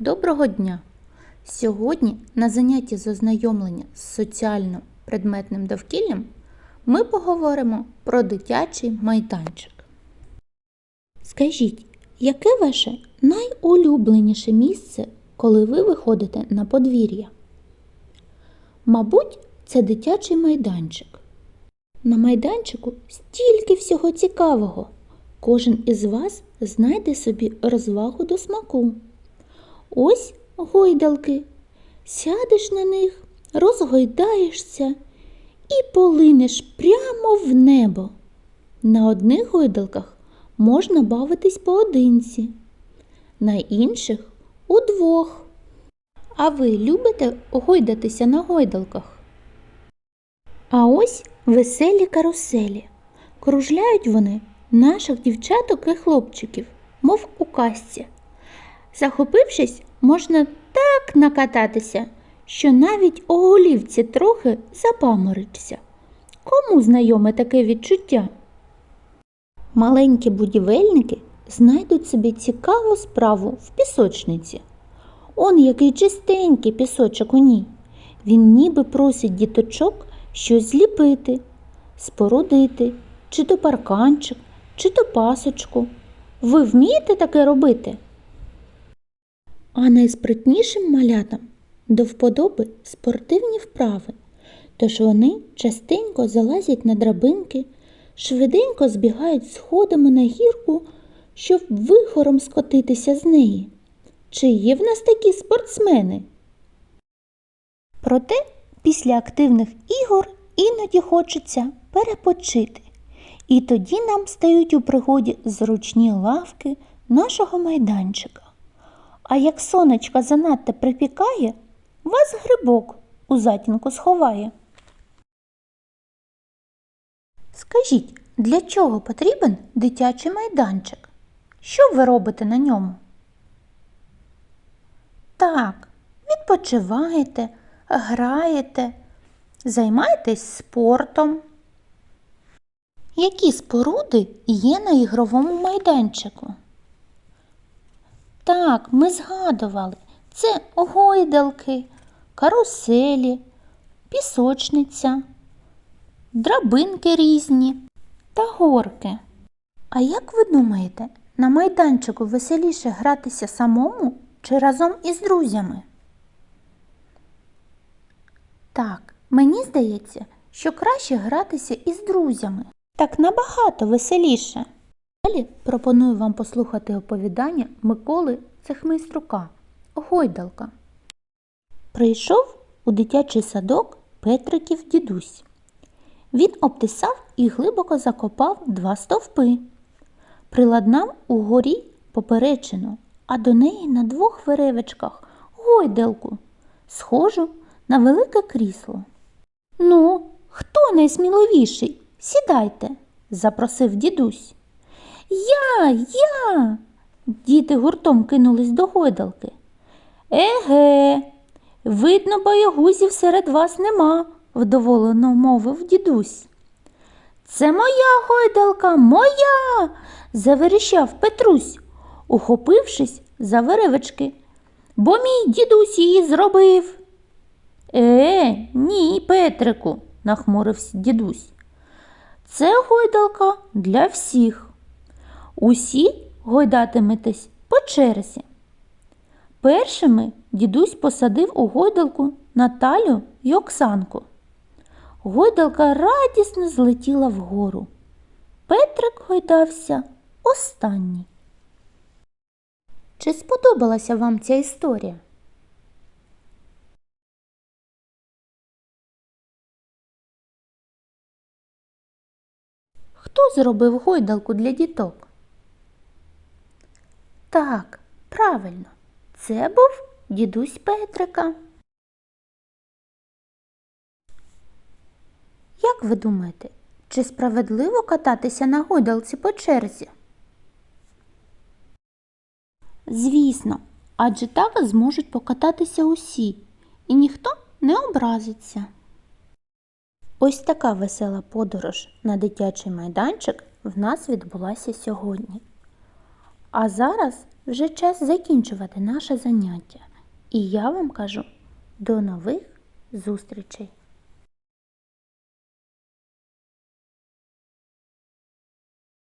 Доброго дня! Сьогодні на занятті з ознайомлення з соціально-предметним довкіллям ми поговоримо про дитячий майданчик. Скажіть, яке ваше найулюбленіше місце, коли ви виходите на подвір'я? Мабуть, це дитячий майданчик. На майданчику стільки всього цікавого. Кожен із вас знайде собі розвагу до смаку. Ось гойдалки. Сядеш на них, розгойдаєшся і полинеш прямо в небо. На одних гойдалках можна бавитись поодинці, на інших удвох. А ви любите гойдатися на гойдалках? А ось веселі каруселі. Кружляють вони наших дівчаток і хлопчиків, мов у казці. Захопившись, можна так накататися, що навіть у голівці трохи запамориться. Кому знайоме таке відчуття? Маленькі будівельники знайдуть собі цікаву справу в пісочниці. Он який чистенький пісочок у ній. Він ніби просить діточок щось зліпити, спорудити, чи то парканчик, чи то пасочку. Ви вмієте таке робити? А найспритнішим малятам до вподоби спортивні вправи, тож вони частенько залазять на драбинки, швиденько збігають сходами на гірку, щоб вихором скотитися з неї. Чи є в нас такі спортсмени? Проте після активних ігор іноді хочеться перепочити. І тоді нам стають у пригоді зручні лавки нашого майданчика. А як сонечко занадто припікає, вас грибок у затінку сховає. Скажіть, для чого потрібен дитячий майданчик? Що ви робите на ньому? Так, відпочиваєте, граєте, займаєтесь спортом. Які споруди є на ігровому майданчику? Так, ми згадували. Це гойдалки, каруселі, пісочниця, драбинки різні та горки. А як ви думаєте, на майданчику веселіше гратися самому чи разом із друзями? Так, мені здається, що краще гратися із друзями. Так набагато веселіше. Далі пропоную вам послухати оповідання Миколи Цехмейструка Гойдалка. Прийшов у дитячий садок Петриків дідусь. Він обтисав і глибоко закопав два стовпи. Приладнав угорі поперечину, а до неї на двох веревичках гойдалку, схожу на велике крісло. Ну, хто найсміливіший? Сідайте, запросив дідусь. Я, я. Діти гуртом кинулись до гойдалки. Еге, видно, боягузів серед вас нема, вдоволено мовив дідусь. Це моя гойдалка, моя. заверещав Петрусь, ухопившись за веревички, бо мій дідусь її зробив. Е, ні, Петрику, нахмурився дідусь. Це гойдалка для всіх. Усі гойдатиметесь по черзі. Першими дідусь посадив у гойдалку Наталю й Оксанку. Гойдалка радісно злетіла вгору. Петрик гойдався останній. Чи сподобалася вам ця історія? Хто зробив гойдалку для діток? Так, правильно, це був дідусь Петрика. Як ви думаєте, чи справедливо кататися на гойдалці по черзі? Звісно, адже так зможуть покататися усі, і ніхто не образиться. Ось така весела подорож на дитячий майданчик в нас відбулася сьогодні. А зараз вже час закінчувати наше заняття. І я вам кажу до нових зустрічей!